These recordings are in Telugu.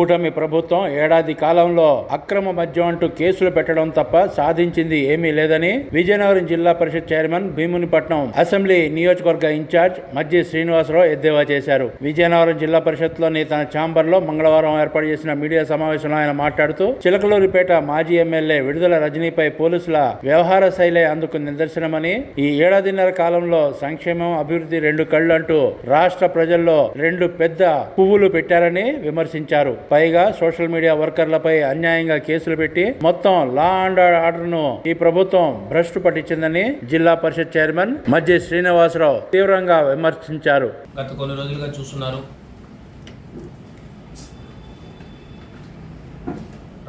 కూటమి ప్రభుత్వం ఏడాది కాలంలో అక్రమ మద్యం అంటూ కేసులు పెట్టడం తప్ప సాధించింది ఏమీ లేదని విజయనగరం జిల్లా పరిషత్ చైర్మన్ భీమునిపట్నం అసెంబ్లీ నియోజకవర్గ ఇన్ఛార్జ్ మజ్జి శ్రీనివాసరావు ఎద్దేవా చేశారు. విజయనగరం జిల్లా పరిషత్లోని తన ఛాంబర్లో మంగళవారం ఏర్పాటు చేసిన మీడియా సమావేశంలో ఆయన మాట్లాడుతూ చిలకలూరిపేట మాజీ ఎమ్మెల్యే విడుదల రజనీపై పోలీసుల వ్యవహార శైలే అందుకు నిదర్శనమని ఈ ఏడాదిన్నర కాలంలో సంక్షేమం అభివృద్ధి రెండు కళ్ళు అంటూ రాష్ట్ర ప్రజల్లో రెండు పెద్ద పువ్వులు పెట్టారని విమర్శించారు. పైగా సోషల్ మీడియా వర్కర్లపై అన్యాయంగా కేసులు పెట్టి మొత్తం లా అండ్ ఆర్డర్ను ఈ ప్రభుత్వం భ్రష్టు పట్టించిందని జిల్లా పరిషత్ చైర్మన్ మధ్య శ్రీనివాసరావు తీవ్రంగా విమర్శించారు. గత కొన్ని రోజులుగా చూస్తున్నారు.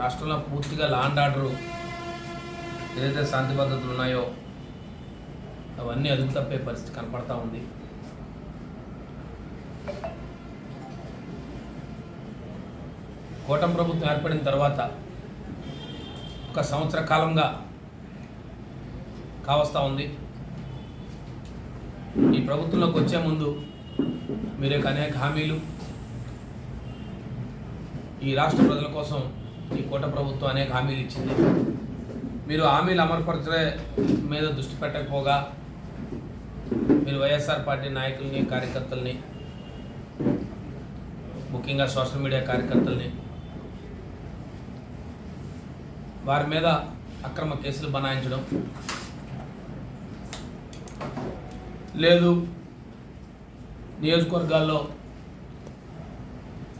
రాష్ట్రంలో పూర్తిగా లాండ్ ఆర్డర్ ఏదైతే శాంతి భద్రతలు ఉన్నాయో అవన్నీ అదుపు తప్పే పరిస్థితి కనపడతా ఉంది. కూటమి ప్రభుత్వం ఏర్పడిన తర్వాత ఒక సంవత్సర కాలంగా కావస్తా ఉంది. ఈ ప్రభుత్వంలోకి వచ్చే ముందు మీరు అనేక హామీలు ఈ రాష్ట్ర ప్రజల కోసం ఈ కూట ప్రభుత్వం అనేక హామీలు ఇచ్చింది. మీరు హామీలు అమలుపరచే మీద దృష్టి పెట్టకపోగా మీరు వైఎస్ఆర్ పార్టీ నాయకుల్ని కార్యకర్తల్ని ముఖ్యంగా సోషల్ మీడియా కార్యకర్తల్ని వారి మీద అక్రమ కేసులు బనాయించడం. లేదు నియోజకవర్గాల్లో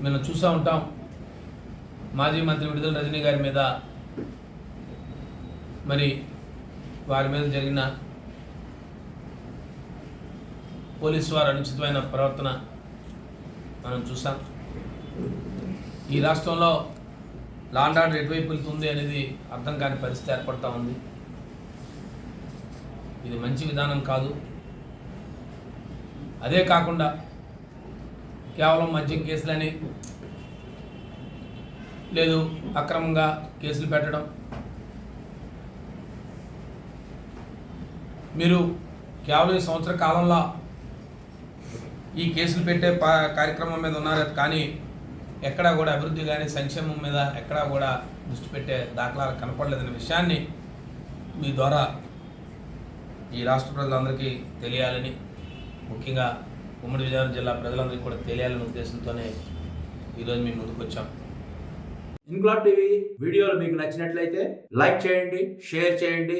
మేము చూసా ఉంటాం. మాజీ మంత్రి విడుదల రజనీ గారి మీద మరి వారి మీద జరిగిన పోలీసు వారు అనుచితమైన ప్రవర్తన మనం చూసాం. ఈ రాష్ట్రంలో లాండ్ ఆర్డర్ ఎటువైపు వెళ్తుంది అనేది అర్థం కాని పరిస్థితి ఏర్పడతా ఉంది. ఇది మంచి విధానం కాదు. అదే కాకుండా కేవలం మద్యం కేసులని లేదు అక్రమంగా కేసులు పెట్టడం. మీరు కేవలం ఈ సంవత్సర కాలంలో ఈ కేసులు పెట్టే కార్యక్రమం మీద ఉన్నారు కానీ ఎక్కడా కూడా అభివృద్ధి కానీ సంక్షేమం మీద ఎక్కడా కూడా దృష్టి పెట్టే దాఖలాలు కనపడలేదనే విషయాన్ని మీ ద్వారా ఈ రాష్ట్ర ప్రజలందరికీ తెలియాలని ముఖ్యంగా ఉమ్మడి విజయనగరం జిల్లా ప్రజలందరికీ కూడా తెలియాలనే ఉద్దేశంతోనే ఈరోజు మేము ముందుకు వచ్చాం ఇన్క్లాబ్ టీవీ వీడియోలు మీకు నచ్చినట్లయితే లైక్ చేయండి షేర్ చేయండి